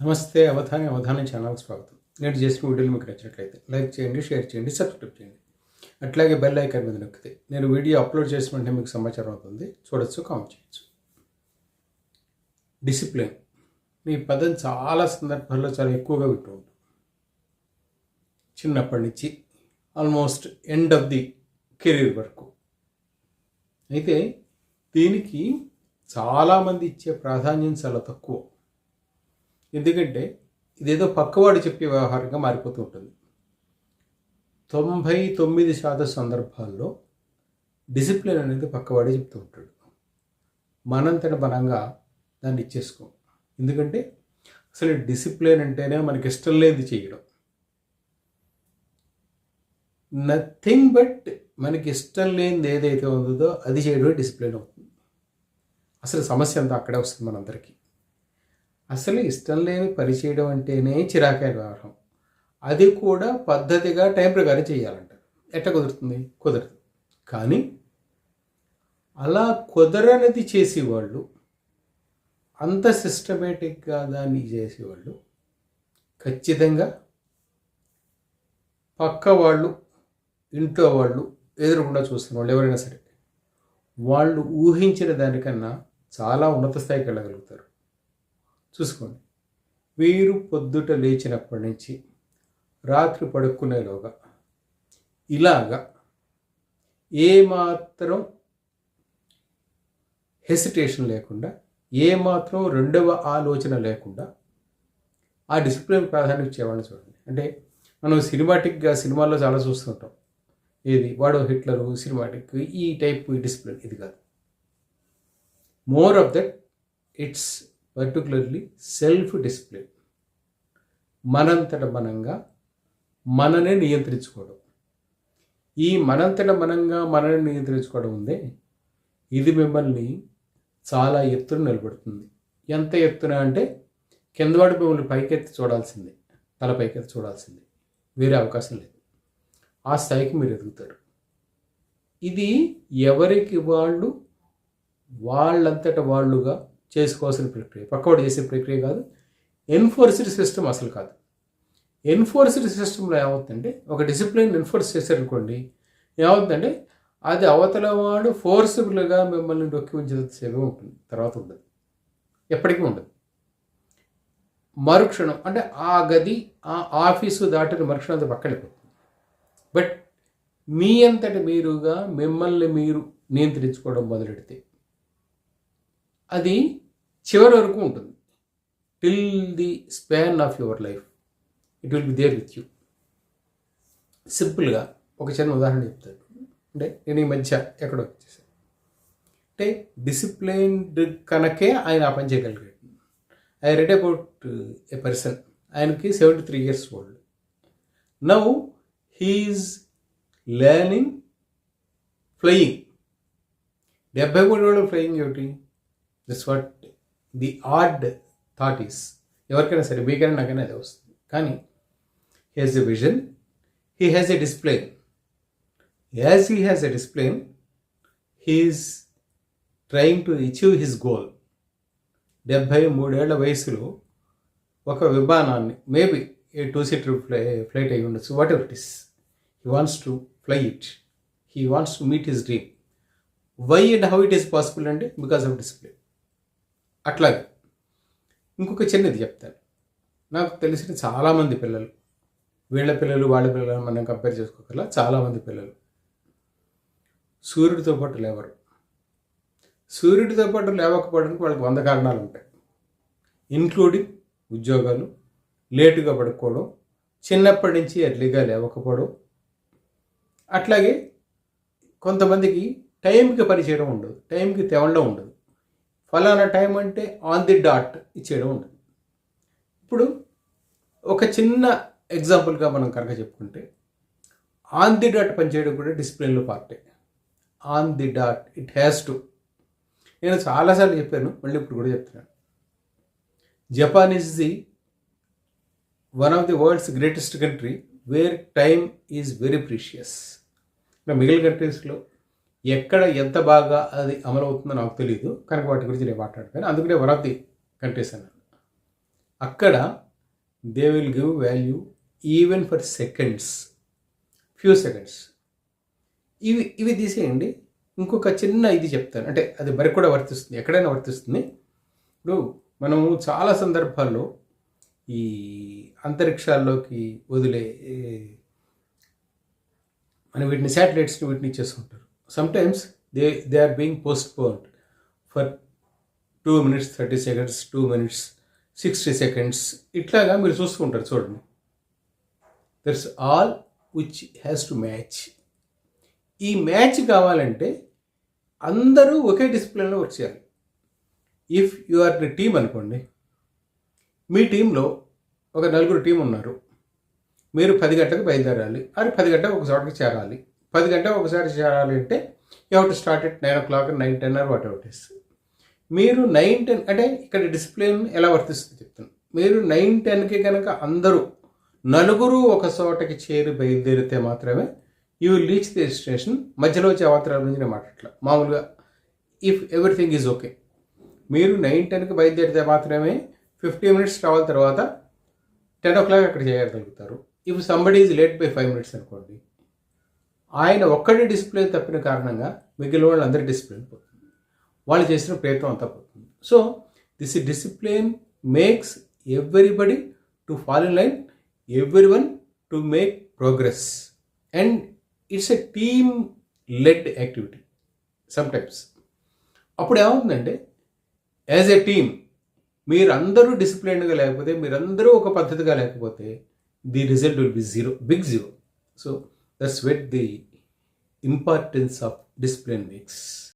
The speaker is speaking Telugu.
నమస్తే అవధాని అవధాని ఛానల్కి స్వాగతం. నేను చేసిన వీడియోలు మీకు నచ్చినట్లయితే లైక్ చేయండి షేర్ చేయండి సబ్స్క్రైబ్ చేయండి. అట్లాగే బెల్ ఐకాన్ మీద నొక్కితే నేను వీడియో అప్లోడ్ చేసిన వెంటనే మీకు సమాచారం అవుతుంది. చూడొచ్చు కామెంట్ చేయొచ్చు. డిసిప్లిన్. మీ పదం చాలా సందర్భాల్లో చాలా ఎక్కువగా వింటూ ఉంటాం. చిన్నప్పటి నుంచి almost end of the career వరకు. అయితే దీనికి చాలామంది ఇచ్చే ప్రాధాన్యం చాలా తక్కువ. ఎందుకంటే ఇదేదో పక్కవాడు చెప్పే వ్యవహారంగా మారిపోతూ ఉంటుంది. తొంభై తొమ్మిది శాతం సందర్భాల్లో డిసిప్లిన్ అనేది పక్కవాడే చెప్తూ ఉంటాడు. మనంతట బలంగా దాన్ని ఇచ్చేసుకో. ఎందుకంటే అసలు డిసిప్లిన్ అంటేనే మనకి ఇష్టం లేనిది చేయడం. నథింగ్ బట్ మనకి ఇష్టం లేనిది ఏదైతే ఉందో అది చేయడమే డిసిప్లిన్ అవుతుంది. అసలు సమస్య అంతా అక్కడే వస్తుంది మనందరికీ. అసలు ఇష్టం లేని పని చేయడం అంటేనే చిరాకాయ వ్యవహారం. అది కూడా పద్ధతిగా టైం ప్రకారం చేయాలంటారు ఎట్ట కుదురుతుంది? కుదరదు. కానీ అలా కుదరనిది చేసేవాళ్ళు అంత సిస్టమేటిక్గా దాన్ని చేసేవాళ్ళు ఖచ్చితంగా పక్క వాళ్ళు ఇంట్లో వాళ్ళు ఎదురుకుండా చూస్తున్న వాళ్ళు ఎవరైనా సరే వాళ్ళు ఊహించిన దానికన్నా చాలా ఉన్నత స్థాయికి వెళ్ళగలుగుతారు. చూసుకోండి. వీరు పొద్దుట లేచినప్పటి నుంచి రాత్రి పడుకునేలోగా ఇలాగా ఏమాత్రం హెసిటేషన్ లేకుండా ఏమాత్రం రెండవ ఆలోచన లేకుండా ఆ డిసిప్లిన్ ప్రాధాన్యత ఇచ్చేవాళ్ళని చూడండి. అంటే మనం సినిమాటిక్గా సినిమాల్లో చాలా చూస్తుంటాం. ఏది? వాడో హిట్లరు సినిమాటిక్ ఈ టైప్ డిసిప్లిన్ ఇది కాదు. More of that it's particularly self discipline మనంతట మనంగా మననే నియంత్రించుకోవడం. ఈ మనంతట మనంగా మనని నియంత్రించుకోవడం ఉందే ఇది మిమ్మల్ని చాలా ఎత్తున నిలబడుతుంది. ఎంత ఎత్తున అంటే కిందవాడు మిమ్మల్ని పైకెత్తి చూడాల్సిందే తల పైకెత్తి చూడాల్సిందే. వేరే అవకాశం లేదు. ఆ స్థాయికి మీరు ఎదుగుతారు. ఇది ఎవరికి వాళ్ళు వాళ్ళంతట వాళ్ళుగా చేసుకోవాల్సిన ప్రక్రియ. పక్కవాడు చేసే ప్రక్రియ కాదు. ఎన్ఫోర్స్డ్ సిస్టమ్ అసలు కాదు. ఎన్ఫోర్స్డ్ సిస్టంలో ఏమవుతుందంటే ఒక డిసిప్లిన్ ఎన్ఫోర్స్ చేశారనుకోండి ఏమవుతుందంటే అది అవతల వాడు ఫోర్సిబుల్గా మిమ్మల్ని డొక్కి ఉంచేసేవే ఉంటుంది. తర్వాత ఉండదు. ఎప్పటికీ ఉండదు. మరుక్షణం అంటే ఆ గది ఆ ఆఫీసు దాటిన మరుక్షణం అది పక్కనైపోతుంది బట్ మీ అంతటి మీరుగా మిమ్మల్ని మీరు నియంత్రించుకోవడం మొదలెడితే అది చివరి వరకు ఉంటుంది. Till the span of your life it will be there with you సింపుల్గా ఒక చిన్న ఉదాహరణ చెప్తాను. అంటే నేను ఈ మధ్య ఎక్కడో వచ్చేసాను. అంటే డిసిప్లైన్డ్ కనుకే ఆయన ఆ పని చేయగలిగాడు. I read about a person ఆయనకి seventy three years old now he's learning flying డెబ్బై మూడు వాళ్ళు ఫ్లయింగ్ ఏమిటి? This what the odd thought is ఎవరికైనా సరే మీకైనా నాకైనా అదే వస్తుంది. కానీ he has a vision he has a discipline as he has a discipline he's trying to achieve his goal డెబ్భై మూడేళ్ళ వయసులో ఒక విమానాన్ని maybe a two seater fly flight అయి ఉండొచ్చు whatever it is he wants to fly it he wants to meet his dream why and how it is possible అంటే బికాస్ ఆఫ్ డిసిప్లిన్ అట్లాగే ఇంకొక చిన్నది చెప్తాను. నాకు తెలిసిన చాలామంది పిల్లలు వీళ్ళ పిల్లలు వాళ్ళ పిల్లలు మనం కంపేర్ చేసుకోగల చాలామంది పిల్లలు. సూర్యుడితో పాటు లేవరు. సూర్యుడితో పాటు లేవకపోవడానికి వాళ్ళకి వంద కారణాలు ఉంటాయి. ఇన్క్లూడింగ్ ఉద్యోగాలు లేటుగా పడుకోవడం చిన్నప్పటి నుంచి ఎర్లీగా లేవకపోవడం. అట్లాగే కొంతమందికి టైంకి పని చేయడం ఉండదు టైంకి తెవడం ఉండదు. ఫలానా టైం అంటే ఆన్ ది డాట్ ఇచ్చేయడం ఉంటుంది. ఇప్పుడు ఒక చిన్న ఎగ్జాంపుల్గా మనం కనుక చెప్పుకుంటే ఆన్ ది డాట్ పనిచేయడం కూడా డిసిప్లిన్లో పార్టే on the dot it has to నేను చాలాసార్లు చెప్పాను మళ్ళీ ఇప్పుడు కూడా చెప్తున్నాను. Japan is the one of the world's greatest country where time is very precious ఇంకా మిగిలిన కంట్రీస్లో ఎక్కడ ఎంత బాగా అది అమలవుతుందో నాకు తెలియదు కనుక వాటి గురించి నేను మాట్లాడతాను. అందుకనే వన్ ఆఫ్ ది కంట్రీస్ అన్నాను అక్కడ they will give value even for seconds few seconds ఇవి ఇవి తీసేయండి. ఇంకొక చిన్న ఇది చెప్తాను. అంటే అది మరి కూడా వర్తిస్తుంది ఎక్కడైనా వర్తిస్తుంది. ఇప్పుడు మనము చాలా సందర్భాల్లో ఈ అంతరిక్షాల్లోకి వదిలే మనం వీటిని శాటిలైట్స్ని వీటిని ఇచ్చేస్తుంటారు sometimes they they are being postponed for two minutes thirty seconds two minutes sixty seconds ఇట్లాగా మీరు చూసుకుంటారు చూడండి. That's all which has to match ఈ మ్యాచ్ కావాలంటే అందరూ ఒకే డిసిప్లిన్లో వర్క్ చేయాలి if you are the team అనుకోండి మీ టీంలో ఒక నలుగురు టీం ఉన్నారు. మీరు పది గంటలకు బయలుదేరాలి. అది పది గంటలకు ఒక చోటకి చేరాలి. పది గంటలకు ఒకసారి చేరాలి అంటే you have to start at nine o'clock nine ten or whatever is మీరు నైన్ టెన్ అంటే ఇక్కడ డిసిప్లిన్ ఎలా వర్తిస్తుంది చెప్తాను మీరు నైన్ టెన్కి కనుక అందరూ నలుగురు ఒక చోటకి చేరి బయలుదేరితే మాత్రమే you will reach the station మధ్యలో వచ్చే అవతరాల గురించి నేను మాట్లాడలే మామూలుగా ఇఫ్ ఎవ్రీథింగ్ ఈజ్ ఓకే. మీరు నైన్ టెన్కి బయలుదేరితే మాత్రమే ఫిఫ్టీ మినిట్స్ ట్రావెల్ తర్వాత టెన్ ఓ క్లాక్ అక్కడ చేయగలుగుతారు if somebody is late by five minutes అనుకోండి ఆయన ఒక్కడే డిసిప్లిన్ తప్పిన కారణంగా మిగిలిన వాళ్ళు అందరూ డిసిప్లిన్ పోతుంది. వాళ్ళు చేసిన ప్రయత్నం అంతా పోతుంది. So this discipline makes everybody to follow in line every one to make progress and it's a team led activity sometimes అప్పుడు ఏమవుతుందంటే యాజ్ ఎ టీమ్ మీరందరూ డిసిప్లిన్డ్గా లేకపోతే మీరందరూ ఒక పద్ధతిగా లేకపోతే the result will be zero big zero so that's what the importance of discipline makes